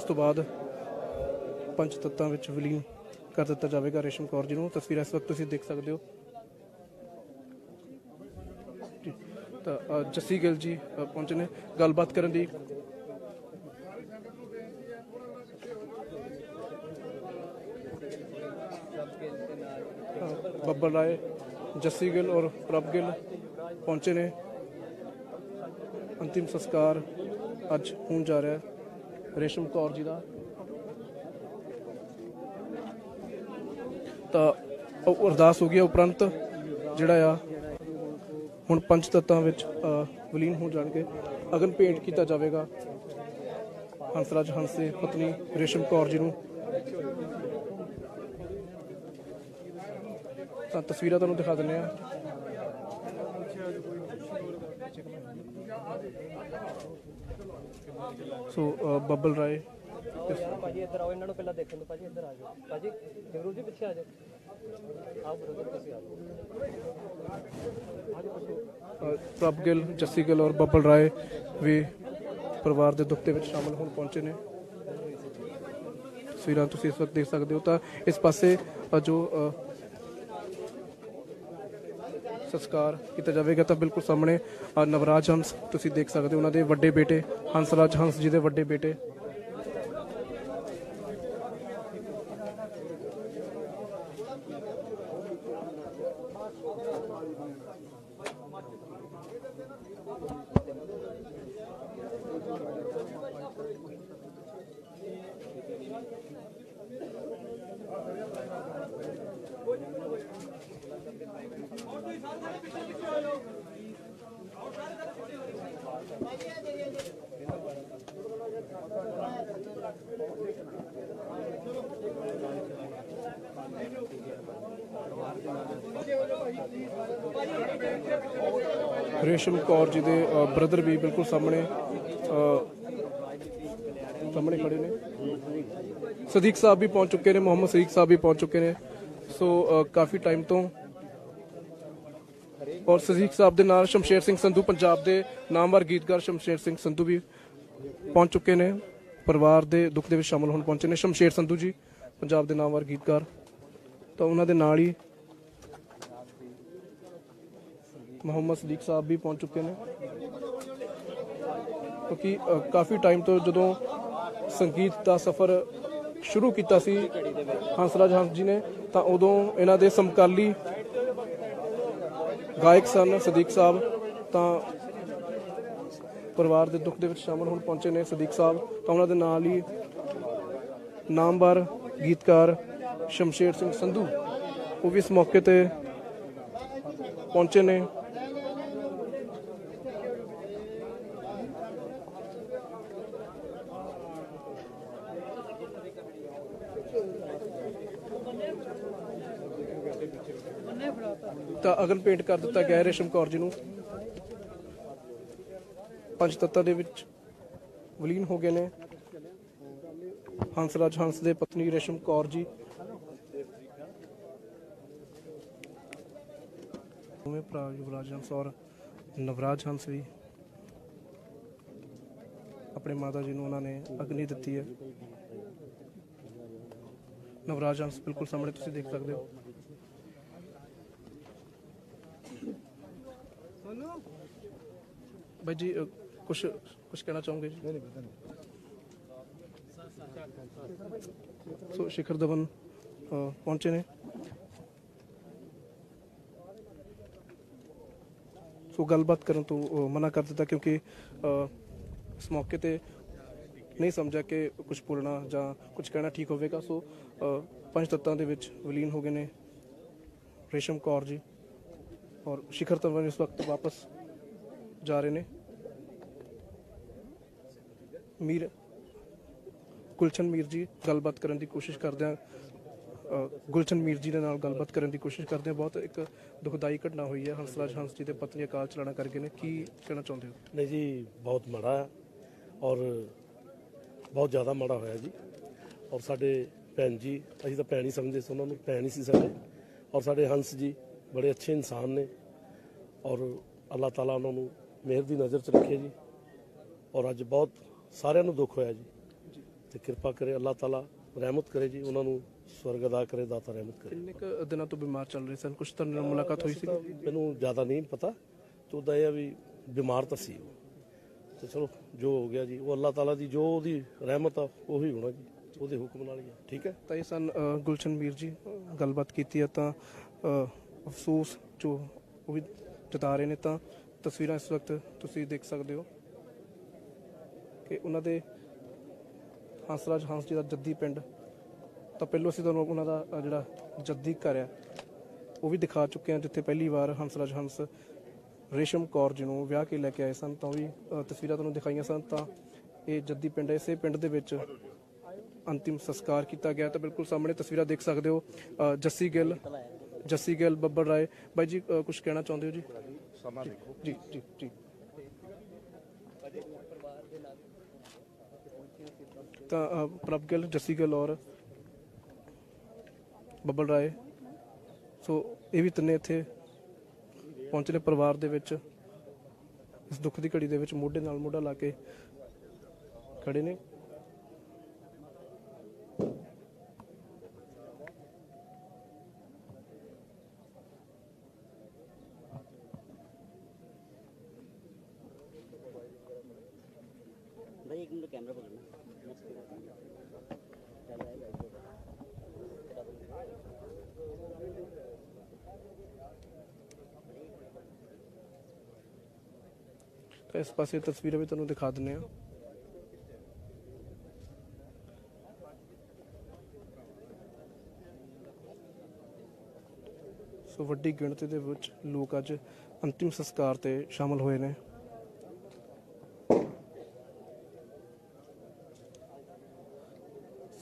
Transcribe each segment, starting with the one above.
ਅਰਦਾਸ ਤੋਂ ਬਾਅਦ ਪੰਜ ਤੱਤਾਂ ਵਿੱਚ ਵਿਲੀਨ ਕਰ ਦਿੱਤਾ ਜਾਵੇਗਾ ਰੇਸ਼ਮ ਕੌਰ ਜੀ ਨੂੰ। ਤਸਵੀਰਾਂ ਇਸ ਵਕਤ ਤੁਸੀਂ ਦੇਖ ਸਕਦੇ ਹੋ। ਤਾਂ ਜੱਸੀ ਗਿੱਲ ਜੀ ਪਹੁੰਚੇ ਨੇ। ਗੱਲਬਾਤ ਕਰਨ ਦੀ ਬੱਬਰ ਰਾਏ, ਜੱਸੀ ਗਿੱਲ ਔਰ ਪ੍ਰਭ ਗਿੱਲ ਪਹੁੰਚੇ ਨੇ। ਅੰਤਿਮ ਸੰਸਕਾਰ ਅੱਜ ਹੋਣ ਜਾ ਰਿਹਾ ਹੈ। ਰੇਸ਼ਮ ਕੌਰ ਜੀ ਦਾ। ਤਾਂ ਉਹ ਅਰਦਾਸ ਹੋ ਗਈ ਉਪਰੰਤ, ਜਿਹੜਾ ਆ, ਹੁਣ ਪੰਜ ਤੱਤਾਂ ਵਿੱਚ ਵਿਲੀਨ ਹੋ ਜਾਣਗੇ। ਅਗਨ ਭੇਂਟ ਕੀਤਾ ਜਾਵੇਗਾ। ਹੰਸਰਾਜ ਹੰਸ ਦੇ ਪਤਨੀ ਰੇਸ਼ਮ ਕੌਰ ਜੀ ਨੂੰ। ਤਾਂ ਤਸਵੀਰਾਂ ਤੁਹਾਨੂੰ ਦਿਖਾ ਦਿੰਦੇ ਆ। ਸੋ ਅ, ਬੱਬਲ ਰਾਏ ਯਾਰ ਭਾਜੀ ਇੱਧਰ ਆਓ ਇਹਨਾਂ ਨੂੰ ਪਹਿਲਾਂ ਦੇਖਣ ਦਿਓ ਭਾਜੀ ਇੱਧਰ ਆ ਜਾਓ। ਭਾਜੀ ਜਗਰੂ ਜੀ ਪਿੱਛੇ ਆ ਜਾਓ। ਆਓ ਬ੍ਰਦਰ ਤੁਸੀਂ ਆ ਜਾਓ। ਅ, ਪ੍ਰਭ ਗਿੱਲ ਜੱਸੀ ਗਿੱਲ ਔਰ ਬੱਬਲ ਰਾਏ ਵੀ ਪਰਿਵਾਰ ਦੇ ਦੁੱਖ ਦੇ ਵਿੱਚ ਸ਼ਾਮਲ ਹੋਣ ਪਹੁੰਚੇ ਨੇ। ਤਸਵੀਰਾਂ ਤੁਸੀਂ ਇਸ ਵਕਤ ਦੇਖ ਸਕਦੇ ਹੋ ਤਾਂ ਇਸ ਪਾਸੇ ਅ, ਜੋ ਅ, ਸੰਸਕਾਰ ਕੀਤਾ ਜਾਵੇਗਾ ਤਾਂ ਬਿਲਕੁਲ ਸਾਹਮਣੇ ਅ, ਨਵਰਾਜ ਹੰਸ ਤੁਸੀਂ ਦੇਖ ਸਕਦੇ ਹੋ ਉਹਨਾਂ ਦੇ ਵੱਡੇ ਬੇਟੇ ਹੰਸਰਾਜ ਹੰਸ ਜੀ ਦੇ ਵੱਡੇ ਬੇਟੇ। ਰੇਸ਼ਮ ਕੌਰ ਜੀ ਦੇ ਬ੍ਰਦਰ ਵੀ ਬਿਲਕੁਲ ਸਾਹਮਣੇ ਸਾਹਮਣੇ ਖੜੇ ਨੇ। ਸਦੀਕ ਸਾਹਿਬ ਵੀ ਪਹੁੰਚ ਚੁੱਕੇ ਨੇ, ਮੁਹੰਮਦ ਸਦੀਕ ਸਾਹਿਬ ਵੀ ਪਹੁੰਚ ਚੁੱਕੇ ਨੇ। ਸੋ ਕਾਫੀ ਟਾਈਮ ਤੋਂ ਔਰ ਸਦੀਕ ਸਾਹਿਬ ਦੇ ਨਾਲ ਸ਼ਮਸ਼ੇਰ ਸਿੰਘ ਸੰਧੂ ਪੰਜਾਬ ਦੇ ਨਾਮਵਰ ਗੀਤਕਾਰ ਸ਼ਮਸ਼ੇਰ ਸਿੰਘ ਸੰਧੂ ਵੀ ਪਹੁੰਚ ਚੁੱਕੇ ਨੇ। ਪਰਿਵਾਰ ਦੇ ਦੁੱਖ ਦੇ ਵਿੱਚ ਸ਼ਾਮਲ ਹੋਣ ਪਹੁੰਚੇ ਨੇ। ਸ਼ਮਸ਼ੇਰ ਸੰਧੂ ਜੀ, ਪੰਜਾਬ ਦੇ ਨਾਮਵਰ ਗੀਤਕਾਰ। ਤਾਂ ਉਹਨਾਂ ਦੇ ਨਾਲ ਹੀ ਮੁਹੰਮਦ ਸਦੀਕ ਸਾਹਿਬ ਵੀ ਪਹੁੰਚ ਚੁੱਕੇ ਨੇ। ਕਿਉਂਕਿ ਕਾਫੀ ਟਾਈਮ ਤੋਂ ਜਦੋਂ ਸੰਗੀਤ ਦਾ ਸਫ਼ਰ ਸ਼ੁਰੂ ਕੀਤਾ ਸੀ ਹੰਸਰਾਜ ਹੰਸ ਜੀ ਨੇ, ਤਾਂ ਉਦੋਂ ਇਹਨਾਂ ਦੇ ਸਮਕਾਲੀ ਗਾਇਕ ਸਨ, ਸਦੀਕ ਸਾਹਿਬ, ਤਾਂ ਪਰਿਵਾਰ ਦੇ ਦੁੱਖ ਦੇ ਵਿੱਚ ਸ਼ਾਮਲ ਹੋਣ ਪਹੁੰਚੇ ਨੇ ਸਦੀਕ ਸਾਹਿਬ, ਤਾਂ ਉਹਨਾਂ ਦੇ ਨਾਲ ਹੀ ਨਾਮਵਰ ਗੀਤਕਾਰ ਸ਼ਮਸ਼ੇਰ ਸਿੰਘ ਸੰਧੂ ਉਹ ਵੀ ਇਸ ਮੌਕੇ ਤੇ ਪਹੁੰਚੇ ਨੇ। ਤਾਂ ਅਗਨ ਪੇਂਟ ਕਰ ਦਿੱਤਾ ਗਿਆ ਰੇਸ਼ਮ ਕੌਰ ਜੀ ਨੂੰ। ਪੰਜ ਤੱਤਾਂ ਦੇ ਵਿੱਚ ਵਿਲੀਨ ਹੋ ਗਏ ਨੇ। ਹੰਸਰਾਜ ਹੰਸ ਦੇ ਪਤਨੀ ਰੇਸ਼ਮ ਕੌਰ ਜੀ। ਦੋਵੇਂ ਭਰਾ ਯੁਵਰਾਜ ਹੰਸ ਔਰ ਨਵਰਾਜ ਹੰਸ ਵੀ ਆਪਣੇ ਮਾਤਾ ਜੀ ਨੂੰ ਉਹਨਾਂ ਨੇ ਅਗਨੀ ਦਿੱਤੀ ਹੈ। ਨਵਰਾਜ ਹੰਸ ਬਿਲਕੁਲ ਸਾਹਮਣੇ ਤੁਸੀਂ ਦੇਖ ਸਕਦੇ ਹੋ। ਬਾਈ ਜੀ ਕੁਝ ਕੁਝ ਕਹਿਣਾ ਚਾਹੋਗੇ ਜੀ? ਨਹੀਂ ਨਹੀਂ ਸੋ ਸ਼ਿਖਰ ਧਵਨ ਪਹੁੰਚੇ ਨੇ। ਸੋ ਗੱਲਬਾਤ ਕਰਨ ਤੋਂ ਮਨਾ ਕਰ ਦਿੱਤਾ ਕਿਉਂਕਿ ਇਸ ਮੌਕੇ ਤੇ ਨਹੀਂ ਸਮਝਿਆ ਕਿ ਕੁਝ ਬੋਲਣਾ ਜਾਂ ਕੁਝ ਕਹਿਣਾ ਠੀਕ ਹੋਵੇਗਾ। ਸੋ ਪੰਜ ਤੱਤਾਂ ਦੇ ਵਿੱਚ ਵਿਲੀਨ ਹੋ ਗਏ ਨੇ। ਰੇਸ਼ਮ ਕੌਰ ਜੀ। ਔਰ ਸ਼ਿਖਰ ਧਵਨ ਇਸ ਵਕਤ ਵਾਪਸ ਜਾ ਰਹੇ ਨੇ। ਮੀਰ ਗੁਲਸ਼ਨ ਮੀਰ ਜੀ, ਗੱਲਬਾਤ ਕਰਨ ਦੀ ਕੋਸ਼ਿਸ਼ ਕਰਦੇ ਆ ਗੁਲਸ਼ਨ ਮੀਰ ਜੀ ਦੇ ਨਾਲ ਗੱਲਬਾਤ ਕਰਨ ਦੀ ਕੋਸ਼ਿਸ਼ ਕਰਦੇ ਆ ਬਹੁਤ ਇੱਕ ਦੁਖਦਾਈ ਘਟਨਾ ਹੋਈ ਹੈ। ਹੰਸਰਾਜ ਹੰਸ ਜੀ ਦੇ ਪਤਨੀ ਅਕਾਲ ਚਲਾਣਾ ਕਰਕੇ ਨੇ। ਕੀ ਕਹਿਣਾ ਚਾਹੁੰਦੇ ਹੋ? ਨਹੀਂ ਜੀ, ਬਹੁਤ ਮਾੜਾ ਹੈ ਔਰ ਬਹੁਤ ਜ਼ਿਆਦਾ ਮਾੜਾ ਹੋਇਆ ਜੀ। ਔਰ ਸਾਡੇ ਭੈਣ ਜੀ, ਅਸੀਂ ਤਾਂ ਭੈਣ ਹੀ ਸਮਝਦੇ ਸੀ, ਉਹਨਾਂ ਨੂੰ ਭੈਣ ਹੀ ਸੀ ਸਾਡੇ। ਔਰ ਸਾਡੇ ਹੰਸ ਜੀ ਬੜੇ ਅੱਛੇ ਇਨਸਾਨ ਨੇ। ਔਰ ਅੱਲਾਹ ਤਾਲਾ ਉਹਨਾਂ ਨੂੰ ਮਿਹਰ ਦੀ ਨਜ਼ਰ 'ਚ ਰੱਖੇ ਜੀ। ਔਰ ਅੱਜ ਬਹੁਤ ਸਾਰਿਆਂ ਨੂੰ ਦੁੱਖ ਹੋਇਆ ਜੀ। ਤੇ ਕਿਰਪਾ ਕਰੇ ਅੱਲਾਹ ਤਾਲਾ ਰਹਿਮਤ ਕਰੇ ਜੀ ਉਹਨਾਂ ਨੂੰ ਸਵਰਗ ਅਦਾ ਕਰੇ ਦਾਤਾ ਰਹਿਮਤ ਕਰੇ। ਕਿੰਨੇ ਕੁ ਦਿਨਾਂ ਤੋਂ ਬਿਮਾਰ ਚੱਲ ਰਹੇ ਸਨ? ਕੁਝ ਤਾਂ ਨਾਲ ਮੁਲਾਕਾਤ ਹੋਈ ਸੀ? ਮੈਨੂੰ ਜ਼ਿਆਦਾ ਨਹੀਂ ਪਤਾ। ਤੇ ਉਹਦਾ ਇਹ ਆ ਵੀ ਬਿਮਾਰ ਤਾਂ ਸੀ ਉਹ। ਤੇ ਚਲੋ ਜੋ ਹੋ ਗਿਆ ਜੀ ਉਹ ਅੱਲਾਹ ਤਾਲਾ ਦੀ ਜੋ ਉਹਦੀ ਰਹਿਮਤ ਆ ਉਹੀ ਹੋਣਾ ਜੀ। ਉਹਦੇ ਹੁਕਮ ਨਾਲ ਹੀ ਆ ਠੀਕ ਹੈ? ਤਾਂ ਇਹ ਸਨ ਗੁਲਸ਼ਨ ਮੀਰ ਜੀ ਗੱਲਬਾਤ ਕੀਤੀ ਹੈ ਤਾਂ ਅਫਸੋਸ ਜੋ ਉਹ ਵੀ ਜਤਾ ਰਹੇ ਨੇ ਤਾਂ ਤਸਵੀਰਾਂ ਇਸ ਵਕਤ ਤੁਸੀਂ ਦੇਖ ਸਕਦੇ ਹੋ ਕਿ ਉਹਨਾਂ ਦੇ ਹੰਸਰਾਜ ਹੰਸ ਜੀ ਦਾ ਜੱਦੀ ਪਿੰਡ। ਤਾਂ ਪਹਿਲੋਂ ਅਸੀਂ ਤੁਹਾਨੂੰ ਉਹਨਾਂ ਦਾ ਜਿਹੜਾ ਜੱਦੀ ਘਰ ਹੈ ਉਹ ਵੀ ਦਿਖਾ ਚੁੱਕੇ ਹਾਂ ਜਿੱਥੇ ਪਹਿਲੀ ਵਾਰ ਹੰਸਰਾਜ ਹੰਸ ਰੇਸ਼ਮ ਕੌਰ ਜੀ ਨੂੰ ਵਿਆਹ ਕੇ ਲੈ ਕੇ ਆਏ ਸਨ। ਤਾਂ ਵੀ ਤਸਵੀਰਾਂ ਤੁਹਾਨੂੰ ਦਿਖਾਈਆਂ ਸਨ। ਤਾਂ ਇਹ ਜੱਦੀ ਪਿੰਡ ਹੈ। ਇਸੇ ਪਿੰਡ ਦੇ ਵਿੱਚ ਅੰਤਿਮ ਸੰਸਕਾਰ ਕੀਤਾ ਗਿਆ। ਤਾਂ ਬਿਲਕੁਲ ਸਾਹਮਣੇ ਤਸਵੀਰਾਂ ਦੇਖ ਸਕਦੇ ਹੋ। ਅ, ਜੱਸੀ ਗਿੱਲ ਜੱਸੀ ਗਿੱਲ ਬੱਬਰ ਰਾਏ। ਬਾਈ ਜੀ ਕੁਝ ਕਹਿਣਾ ਚਾਹੁੰਦੇ ਹੋ ਜੀ? ਸਮਾਂ ਦੇਖੋ। ਜੀ ਜੀ ਜੀ। ਤਾਂ ਪ੍ਰਭ ਗਿੱਲ ਜੱਸੀ ਗਿੱਲ ਔਰ ਬੱਬਲ ਰਾਏ। ਸੋ ਇਹ ਵੀ ਤਿੰਨੇ ਇੱਥੇ ਪਹੁੰਚੇ ਨੇ ਪਰਿਵਾਰ ਦੇ ਵਿੱਚ। ਇਸ ਦੁੱਖ ਦੀ ਘੜੀ ਦੇ ਵਿੱਚ ਮੋਢੇ ਨਾਲ ਮੋਢਾ ਲਾ ਕੇ ਖੜੇ ਨੇ। ਪਾਸੇ ਤਸਵੀਰਾਂ ਵੀ ਤੁਹਾਨੂੰ ਦਿਖਾ ਦਿੰਨੇ ਆ ਸੋ ਵੱਡੀ ਗਿਣਤੀ ਦੇ ਵਿੱਚ ਲੋਕ ਅੱਜ ਅੰਤਿਮ ਸੰਸਕਾਰ ਤੇ ਸ਼ਾਮਲ ਹੋਏ ਨੇ।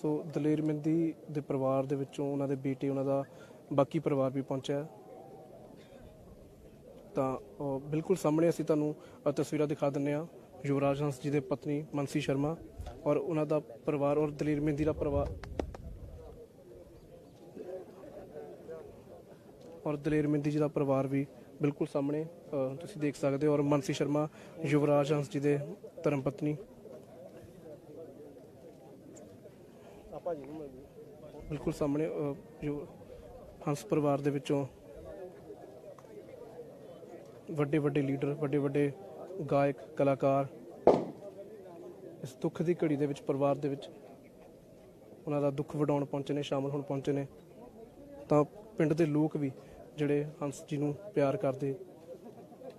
ਸੋ ਦਲੇਰ ਮਹਿੰਦੀ ਦੇ ਪਰਿਵਾਰ ਦੇ ਵਿੱਚੋਂ ਉਹਨਾਂ ਦੇ ਬੇਟੇ, ਉਹਨਾਂ ਦਾ ਬਾਕੀ ਪਰਿਵਾਰ ਵੀ ਪਹੁੰਚਿਆ। ਤਾਂ ਅਹ, ਬਿਲਕੁਲ ਸਾਹਮਣੇ ਅਸੀਂ ਤੁਹਾਨੂੰ ਤਸਵੀਰਾਂ ਦਿਖਾ ਦਿੰਨੇ ਆ ਯੁਵਰਾਜ ਹੰਸ ਜੀ ਦੇ ਪਤਨੀ ਮਨਸੀ ਸ਼ਰਮਾ ਔਰ ਉਹਨਾਂ ਦਾ ਪਰਿਵਾਰ ਔਰ ਦਲੇਰ ਮਹਿੰਦੀ ਦਾ ਪਰਿਵਾਰ ਔਰ ਦਲੇਰ ਮਹਿੰਦੀ ਜੀ ਦਾ ਪਰਿਵਾਰ ਵੀ ਬਿਲਕੁਲ ਸਾਹਮਣੇ ਤੁਸੀਂ ਦੇਖ ਸਕਦੇ ਹੋ ਔਰ ਮਨਸੀ ਸ਼ਰਮਾ ਯੁਵਰਾਜ ਹੰਸ ਜੀ ਦੇ ਧਰਮ ਪਤਨੀ। ਬਿਲਕੁਲ ਸਾਹਮਣੇ ਅਹ, ਜੋ ਹੰਸ ਪਰਿਵਾਰ ਦੇ ਵਿੱਚੋਂ ਵੱਡੇ ਵੱਡੇ ਲੀਡਰ, ਵੱਡੇ ਵੱਡੇ ਗਾਇਕ, ਕਲਾਕਾਰ ਇਸ ਦੁੱਖ ਦੀ ਘੜੀ ਦੇ ਵਿੱਚ, ਪਰਿਵਾਰ ਦੇ ਵਿੱਚ ਉਹਨਾਂ ਦਾ ਦੁੱਖ ਵਡਾਉਣ ਪਹੁੰਚੇ ਨੇ, ਸ਼ਾਮਲ ਹੋਣ ਪਹੁੰਚੇ ਨੇ। ਤਾਂ ਪਿੰਡ ਦੇ ਲੋਕ ਵੀ ਜਿਹੜੇ ਹੰਸ ਜੀ ਨੂੰ ਪਿਆਰ ਕਰਦੇ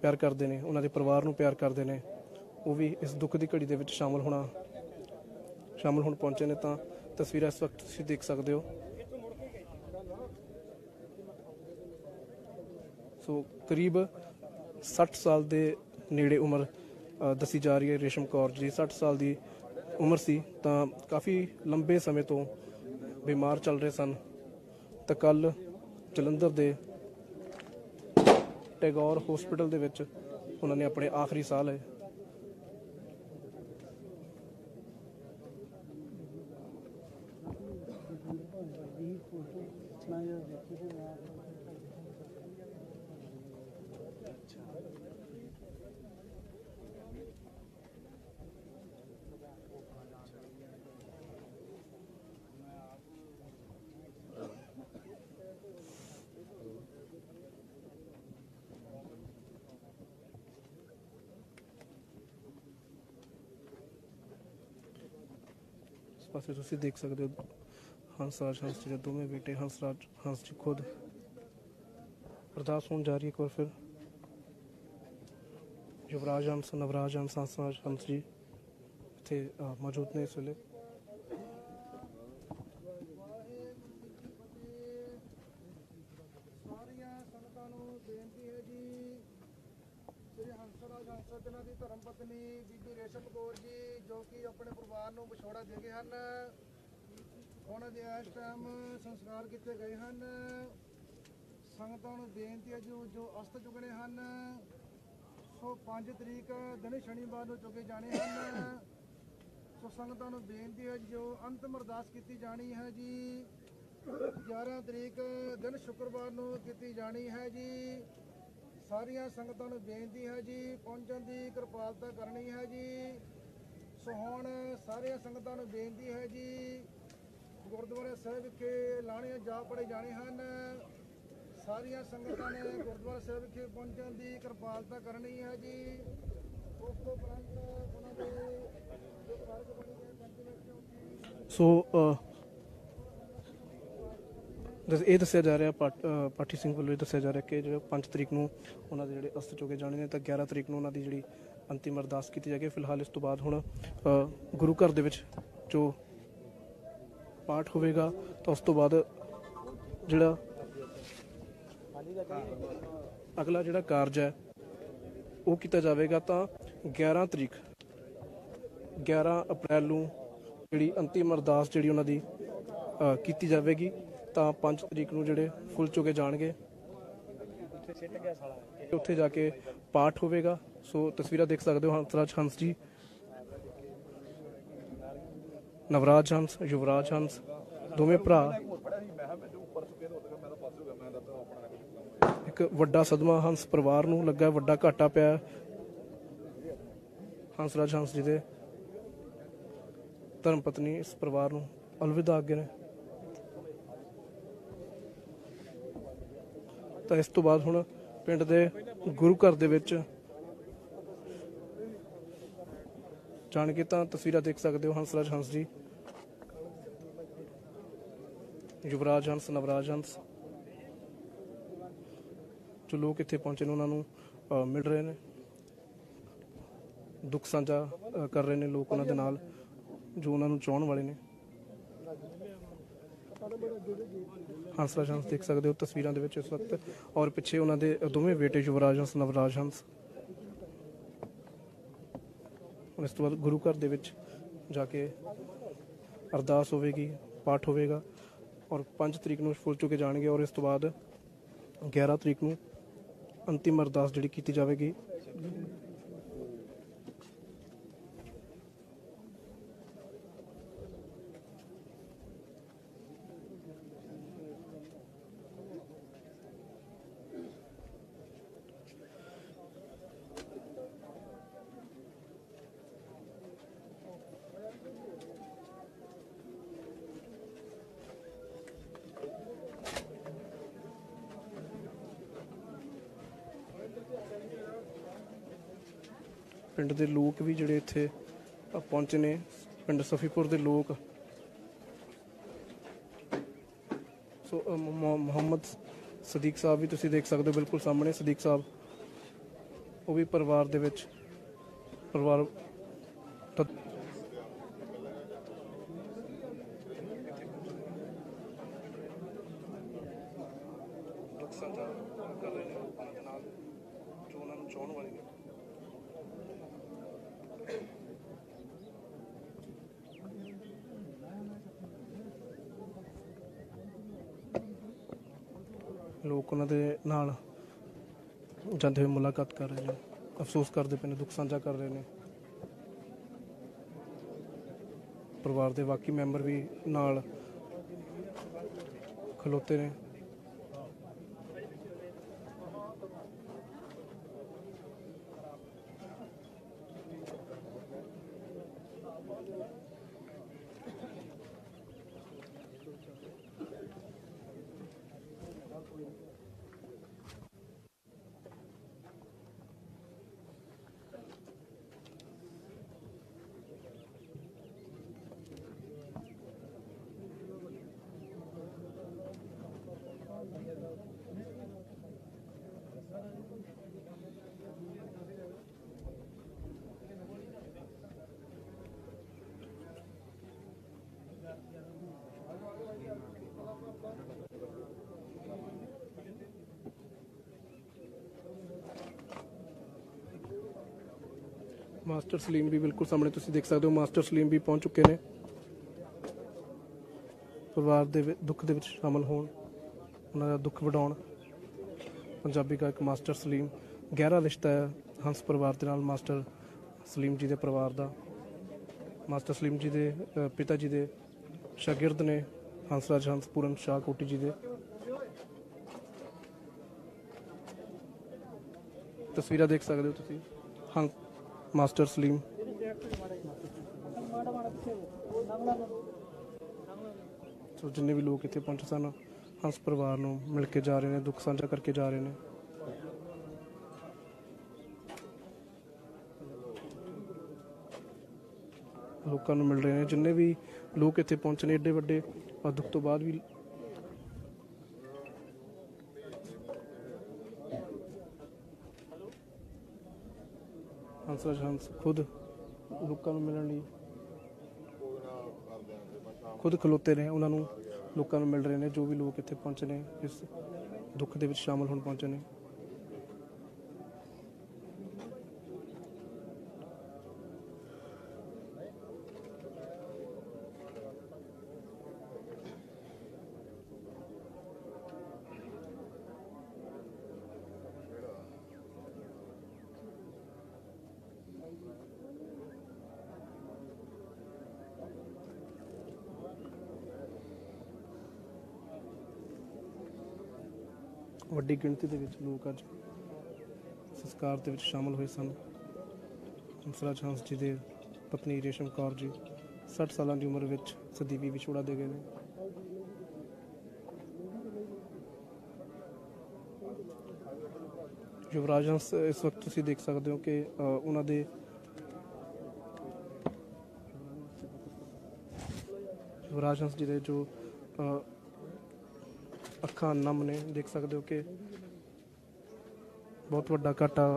ਪਿਆਰ ਕਰਦੇ ਨੇ, ਉਹਨਾਂ ਦੇ ਪਰਿਵਾਰ ਨੂੰ ਪਿਆਰ ਕਰਦੇ ਨੇ, ਉਹ ਵੀ ਇਸ ਦੁੱਖ ਦੀ ਘੜੀ ਦੇ ਵਿੱਚ ਸ਼ਾਮਲ ਹੋਣਾ, ਸ਼ਾਮਲ ਹੋਣ ਪਹੁੰਚੇ ਨੇ। ਤਾਂ ਤਸਵੀਰਾਂ ਇਸ ਵਕਤ ਤੁਸੀਂ ਦੇਖ ਸਕਦੇ ਹੋ। ਸੋ ਕਰੀਬ 60 ਸਾਲ ਦੇ ਨੇੜੇ ਉਮਰ ਦੱਸੀ ਜਾ ਰਹੀ ਹੈ ਰੇਸ਼ਮ ਕੌਰ ਜੀ। 60 ਸਾਲ ਦੀ ਉਮਰ ਸੀ ਤਾਂ ਕਾਫੀ ਲੰਬੇ ਸਮੇਂ ਤੋਂ ਬਿਮਾਰ ਚੱਲ ਰਹੇ ਸਨ। ਤਾਂ ਕੱਲ ਜਲੰਧਰ ਦੇ ਟੈਗੋਰ ਹਸਪੀਟਲ ਦੇ ਵਿੱਚ ਉਹਨਾਂ ਨੇ ਆਪਣੇ ਆਖਰੀ ਸਾਹ ਲਏ। ਇਸ ਪਾਸੇ ਤੁਸੀਂ ਦੇਖ ਸਕਦੇ ਹੋ ਹੰਸਰਾਜ ਹੰਸ ਜੀ ਦੇ ਦੋਵੇਂ ਬੇਟੇ ਹੰਸਰਾਜ ਹੰਸ ਜੀ ਖੁਦ। ਅਰਦਾਸ ਹੋਣ ਜਾ ਰਹੀ ਹੈ ਇੱਕ ਵਾਰ ਫਿਰ। ਯੁਵਰਾਜ ਹੰਸ, ਨਵਰਾਜ ਹੰਸ ਹੰਸਰਾਜ ਹੰਸ ਜੀ ਇੱਥੇ ਮੌਜੂਦ ਨੇ ਇਸ ਵੇਲੇ ਸਾਰੀਆਂ ਸੰਗਤਾਂ ਨੂੰ ਬੇਨਤੀ ਹੈ ਜੀ ਸ੍ਰੀ ਹੰਸਰਾਜ ਹੰਸ ਸੱਜਣਾ ਦੀ ਧਰਮ ਪਤਨੀ ਬੀਬੀ ਰੇਸ਼ਮ ਕੌਰ ਜੀ, ਜੋ ਕਿ ਆਪਣੇ ਪਰਿਵਾਰ ਨੂੰ ਵਿਛੋੜਾ ਦੇ ਗਏ ਹਨ। ਉਹਨਾਂ ਦੇ ਇਸ ਟਾਈਮ ਸੰਸਕਾਰ ਕੀਤੇ ਗਏ ਹਨ। ਸੰਗਤਾਂ ਨੂੰ ਬੇਨਤੀ ਹੈ ਜੋ ਜੋ ਅਸਤ ਚੁਗਣੇ ਹਨ, ਸੋ 5 ਤਰੀਕ ਦਿਨ ਸ਼ਨੀਵਾਰ ਨੂੰ ਚੁਗੇ ਜਾਣੇ ਹਨ। ਸੋ ਸੰਗਤਾਂ ਨੂੰ ਬੇਨਤੀ ਹੈ ਜੋ ਅੰਤਮ ਅਰਦਾਸ ਕੀਤੀ ਜਾਣੀ ਹੈ ਜੀ 11 ਤਰੀਕ ਦਿਨ ਸ਼ੁੱਕਰਵਾਰ ਨੂੰ ਕੀਤੀ ਜਾਣੀ ਹੈ ਜੀ। ਸਾਰੀਆਂ ਸੰਗਤਾਂ ਨੂੰ ਬੇਨਤੀ ਹੈ ਜੀ, ਪਹੁੰਚਣ ਦੀ ਕਿਰਪਾਲਤਾ ਕਰਨੀ ਹੈ ਜੀ। ਸੋ ਹੁਣ ਸਾਰੀਆਂ ਸੰਗਤਾਂ ਨੂੰ ਬੇਨਤੀ ਹੈ ਜੀ, ਗੁਰਦੁਆਰਾ ਸਾਹਿਬ ਵਿਖੇ ਲਾਣੀਆਂ ਜਾ ਪੜੇ ਜਾਣੇ ਹਨ। ਸਾਰੀਆਂ ਸੰਗਤਾਂ ਨੇ ਗੁਰਦੁਆਰਾ ਸਾਹਿਬ ਵਿਖੇ ਪਹੁੰਚਣ ਦੀ ਕਿਰਪਾਲਤਾ ਕਰਨੀ ਹੈ ਜੀ। ਉਸ ਤੋਂ ਉਪਰੰਤ ਉਹਨਾਂ ਦੇ ਸੋ ਦਸ- ਇਹ ਦੱਸਿਆ ਜਾ ਰਿਹਾ ਪਾਠ- ਅ, ਪਾਠੀ ਸਿੰਘ ਵੱਲੋਂ ਇਹ ਦੱਸਿਆ ਜਾ ਰਿਹਾ ਕਿ ਜਿਹੜਾ 5 ਤਰੀਕ ਨੂੰ ਉਹਨਾਂ ਦੇ ਜਿਹੜੇ ਅਸਤ ਚੁਕੇ ਜਾਣੇ ਨੇ ਤਾਂ 11 ਤਰੀਕ ਨੂੰ ਉਹਨਾਂ ਦੀ ਜਿਹੜੀ ਅੰਤਿਮ ਅਰਦਾਸ ਕੀਤੀ ਜਾਏਗੀ। ਫਿਲਹਾਲ ਇਸ ਤੋਂ ਬਾਅਦ ਹੁਣ ਅ, ਗੁਰੂ ਘਰ ਦੇ ਵਿੱਚ ਜੋ ਪਾਠ ਹੋਵੇਗਾ ਤਾਂ ਉਸ ਤੋਂ ਬਾਅਦ ਜਿਹੜਾ ਅਗਲਾ ਜਿਹੜਾ ਕਾਰਜ ਹੈ ਉਹ ਕੀਤਾ ਜਾਵੇਗਾ। ਤਾਂ 11 ਤਰੀਕ 11 ਅਪ੍ਰੈਲ ਨੂੰ ਜਿਹੜੀ ਅੰਤਿਮ ਅਰਦਾਸ ਜਿਹੜੀ ਉਹਨਾਂ ਦੀ ਅ, ਕੀਤੀ ਜਾਵੇਗੀ। ਤਾਂ 5 ਤਰੀਕ ਨੂੰ ਜਿਹੜੇ ਫੁੱਲ ਚੁਕੇ ਜਾਣਗੇ। ਉੱਥੇ ਜਾ ਕੇ ਪਾਠ ਹੋਵੇਗਾ। ਸੋ ਤਸਵੀਰਾਂ ਦੇਖ ਸਕਦੇ ਹੋ ਹੰਸਰਾਜ ਹੰਸ ਜੀ। ਨਵਰਾਜ ਹੰਸ, ਯੁਵਰਾਜ ਹੰਸ, ਦੋਵੇਂ ਭਰਾ। ਇੱਕ ਵੱਡਾ ਸਦਮਾ ਹੰਸ ਪਰਿਵਾਰ ਨੂੰ ਲੱਗਾ, ਵੱਡਾ ਘਾਟਾ ਪਿਆ। ਹੰਸਰਾਜ ਹੰਸ ਜੀ ਦੇ ਧਰਮ ਪਤਨੀ ਇਸ ਪਰਿਵਾਰ ਨੂੰ ਅਲਵਿਦਾ ਅੱਗੇ ਨੇ। ਤਾਂ ਇਸ ਤੋਂ ਬਾਅਦ ਹੁਣ ਪਿੰਡ ਦੇ ਗੁਰੂ ਘਰ ਦੇ ਵਿੱਚ ਜਾਣ ਕੇ ਤਾਂ ਤਸਵੀਰਾਂ ਦੇਖ ਸਕਦੇ ਹੋ ਹੰਸਰਾਜ ਹੰਸ ਜੀ। ਯੁਵਰਾਜ ਹੰਸ, ਨਵਰਾਜ ਹੰਸ। ਜੋ ਲੋਕ ਇੱਥੇ ਪਹੁੰਚੇ ਨੇ, ਉਹਨਾਂ ਨੂੰ ਮਿਲ ਰਹੇ ਨੇ। ਦੁੱਖ ਸਾਂਝਾ ਕਰ ਰਹੇ ਨੇ ਲੋਕ ਉਹਨਾਂ ਦੇ ਨਾਲ, ਜੋ ਉਹਨਾਂ ਨੂੰ ਚਾਹਣ ਵਾਲੇ ਨੇ। ਹੰਸਰਾਜ ਹੰਸ ਦੇਖ ਸਕਦੇ ਹੋ ਤਸਵੀਰਾਂ ਦੇ ਵਿੱਚ ਇਸ ਵਕਤ ਔਰ ਪਿੱਛੇ ਉਹਨਾਂ ਦੇ ਦੋਵੇਂ ਬੇਟੇ ਯੁਵਰਾਜ ਹੰਸ, ਨਵਰਾਜ ਹੰਸ। ਹੁਣ ਇਸ ਤੋਂ ਬਾਅਦ ਗੁਰੂ ਘਰ ਦੇ ਵਿੱਚ ਜਾ ਕੇ ਅਰਦਾਸ ਹੋਵੇਗੀ, ਪਾਠ ਹੋਵੇਗਾ ਔਰ 5 ਤਰੀਕ ਨੂੰ ਫੁੱਲ ਚੁੱਕੇ ਜਾਣਗੇ ਔਰ ਇਸ ਤੋਂ ਬਾਅਦ 11 ਤਰੀਕ ਨੂੰ ਅੰਤਿਮ ਅਰਦਾਸ ਜਿਹੜੀ ਕੀਤੀ ਜਾਵੇਗੀ। ਪਿੰਡ ਦੇ ਲੋਕ ਵੀ ਜਿਹੜੇ ਇੱਥੇ ਪਹੁੰਚੇ ਨੇ। ਪਿੰਡ ਸਫੀਪੁਰ ਦੇ ਲੋਕ। ਸੋ ਮੁਹੰਮਦ ਸਦੀਕ ਸਾਹਿਬ ਵੀ ਤੁਸੀਂ ਦੇਖ ਸਕਦੇ ਹੋ ਬਿਲਕੁਲ ਸਾਹਮਣੇ। ਸਦੀਕ ਸਾਹਿਬ, ਉਹ ਵੀ ਪਰਿਵਾਰ ਦੇ ਵਿੱਚ, ਪਰਿਵਾਰ ਤਾਂ ਦੁੱਖ ਸਾਂਝਾ ਕਰ ਰਹੇ ਨੇ ਉਹਨਾਂ ਦੇ ਨਾਲ ਜੋ ਉਹਨਾਂ ਨੂੰ ਚਾਹਣ ਵਾਲੇ ਨੇ ਲੋਕ ਉਹਨਾਂ ਦੇ ਨਾਲ ਜਾਂਦੇ ਹੋਏ ਮੁਲਾਕਾਤ ਕਰ ਰਹੇ ਨੇ। ਅਫਸੋਸ ਕਰਦੇ ਪਏ ਨੇ, ਦੁੱਖ ਸਾਂਝਾ ਕਰ ਰਹੇ ਨੇ। ਪਰਿਵਾਰ ਦੇ ਬਾਕੀ ਮੈਂਬਰ ਵੀ ਨਾਲ ਖਲੋਤੇ ਨੇ। ਮਾਸਟਰ ਸਲੀਮ ਵੀ ਬਿਲਕੁਲ ਸਾਹਮਣੇ ਤੁਸੀਂ ਦੇਖ ਸਕਦੇ ਹੋ, ਮਾਸਟਰ ਸਲੀਮ ਵੀ ਪਹੁੰਚ ਚੁੱਕੇ ਨੇ। ਪਰਿਵਾਰ ਦੇ ਦੁੱਖ ਦੇ ਵਿੱਚ ਸ਼ਾਮਲ ਹੋਣ, ਉਹਨਾਂ ਦਾ ਦੁੱਖ ਵਡਾਉਣ। ਪੰਜਾਬੀ ਗਾਇਕ ਮਾਸਟਰ ਸਲੀਮ, ਗਹਿਰਾ ਰਿਸ਼ਤਾ ਹੈ ਹੰਸ ਪਰਿਵਾਰ ਦੇ ਨਾਲ ਮਾਸਟਰ ਸਲੀਮ ਜੀ ਦੇ ਪਰਿਵਾਰ ਦਾ। ਮਾਸਟਰ ਸਲੀਮ ਜੀ ਦੇ ਪਿਤਾ ਜੀ ਦੇ ਸ਼ਾਗਿਰਦ ਨੇ ਹੰਸਰਾਜ ਹੰਸ ਪੂਰਨ ਸ਼ਾਹ ਕੋਟੀ ਜੀ ਦੇ। ਤਸਵੀਰਾਂ ਦੇਖ ਸਕਦੇ ਹੋ ਤੁਸੀਂ। ਹੰਸ ਮਾਸਟਰ ਸਲੀਮ ਸੋ ਜਿੰਨੇ ਵੀ ਲੋਕ ਇੱਥੇ ਪਹੁੰਚੇ ਸਨ, ਹੰਸ ਪਰਿਵਾਰ ਨੂੰ ਮਿਲ ਕੇ ਜਾ ਰਹੇ ਨੇ, ਦੁੱਖ ਸਾਂਝਾ ਕਰਕੇ ਜਾ ਰਹੇ ਨੇ। ਲੋਕਾਂ ਨੂੰ ਮਿਲ ਰਹੇ ਨੇ। ਜਿੰਨੇ ਵੀ ਲੋਕ ਇੱਥੇ ਪਹੁੰਚੇ ਨੇ, ਏਡੇ ਵੱਡੇ ਦੁੱਖ ਤੋਂ ਬਾਅਦ ਵੀ ਹੰਸਰਾਜ ਹੰਸ ਖੁਦ ਲੋਕਾਂ ਨੂੰ ਮਿਲਣ ਲਈ ਖੁਦ ਖਲੋਤੇ ਨੇ, ਉਹਨਾਂ ਨੂੰ ਲੋਕਾਂ ਨੂੰ ਮਿਲ ਰਹੇ ਨੇ, ਜੋ ਵੀ ਲੋਕ ਇੱਥੇ ਪਹੁੰਚੇ ਨੇ, ਇਸ ਦੁੱਖ ਦੇ ਵਿੱਚ ਸ਼ਾਮਲ ਹੋਣ ਪਹੁੰਚੇ ਨੇ। ਵੱਡੀ ਗਿਣਤੀ ਦੇ ਵਿੱਚ ਲੋਕ ਅੱਜ ਸੰਸਕਾਰ ਦੇ ਵਿੱਚ ਸ਼ਾਮਲ ਹੋਏ ਸਨ। ਹੰਸਰਾਜ ਹੰਸ ਜੀ ਦੇ ਪਤਨੀ ਰੇਸ਼ਮ ਕੌਰ ਜੀ 60 ਸਾਲਾਂ ਦੀ ਉਮਰ ਵਿੱਚ ਸਦੀਵੀ ਵਿਛੋੜਾ ਦੇ ਗਏ ਨੇ। ਯੁਵਰਾਜ ਹੰਸ ਇਸ ਵਕਤ ਤੁਸੀਂ ਦੇਖ ਸਕਦੇ ਹੋ ਕਿ ਅ, ਉਹਨਾਂ ਦੇ ਯੁਵਰਾਜ ਹੰਸ ਜੀ ਦੇ ਜੋ ਅ, ਅੱਖਾਂ, ਨਮ ਨੇ, ਦੇਖ ਸਕਦੇ ਹੋ ਕਿ ਬਹੁਤ ਵੱਡਾ ਘਾਟਾ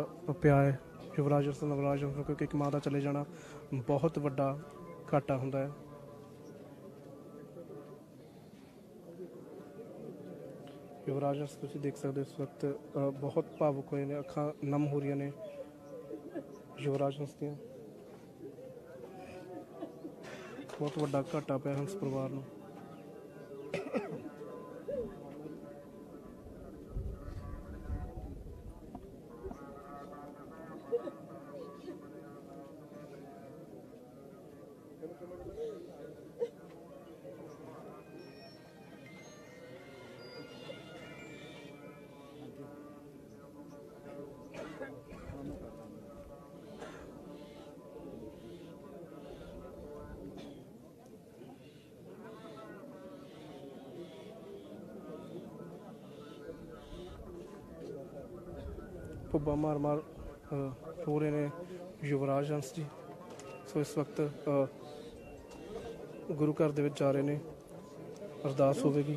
ਪਿਆ ਹੈ। ਯੁਵਰਾਜ ਹੰਸ ਨਵਰਾਜ ਹੰਸ ਨੂੰ, ਕਿਉਂਕਿ ਇੱਕ ਮਾਂ ਦਾ ਚਲੇ ਜਾਣਾ ਬਹੁਤ ਵੱਡਾ ਘਾਟਾ ਹੁੰਦਾ ਹੈ। ਯੁਵਰਾਜ ਹੰਸ ਤੁਸੀਂ ਦੇਖ ਸਕਦੇ ਹੋ ਇਸ ਵਕਤ ਬਹੁਤ ਭਾਵੁਕ ਹੋਏ ਨੇ, ਅੱਖਾਂ ਨਮ ਹੋ ਰਹੀਆਂ ਨੇ ਯੁਵਰਾਜ ਹੰਸ ਦੀਆਂ। ਬਹੁਤ ਵੱਡਾ ਘਾਟਾ ਪਿਆ ਹੰਸ ਪਰਿਵਾਰ ਨੂੰ। ਭੁੱਬਾ ਮਾਰ ਮਾਰ ਅ, ਰੋ ਰਹੇ ਨੇ ਯੁਵਰਾਜ ਹੰਸ ਜੀ। ਸੋ ਇਸ ਵਕਤ ਗੁਰੂ ਘਰ ਦੇ ਵਿੱਚ ਜਾ ਰਹੇ ਨੇ। ਅਰਦਾਸ ਹੋਵੇਗੀ।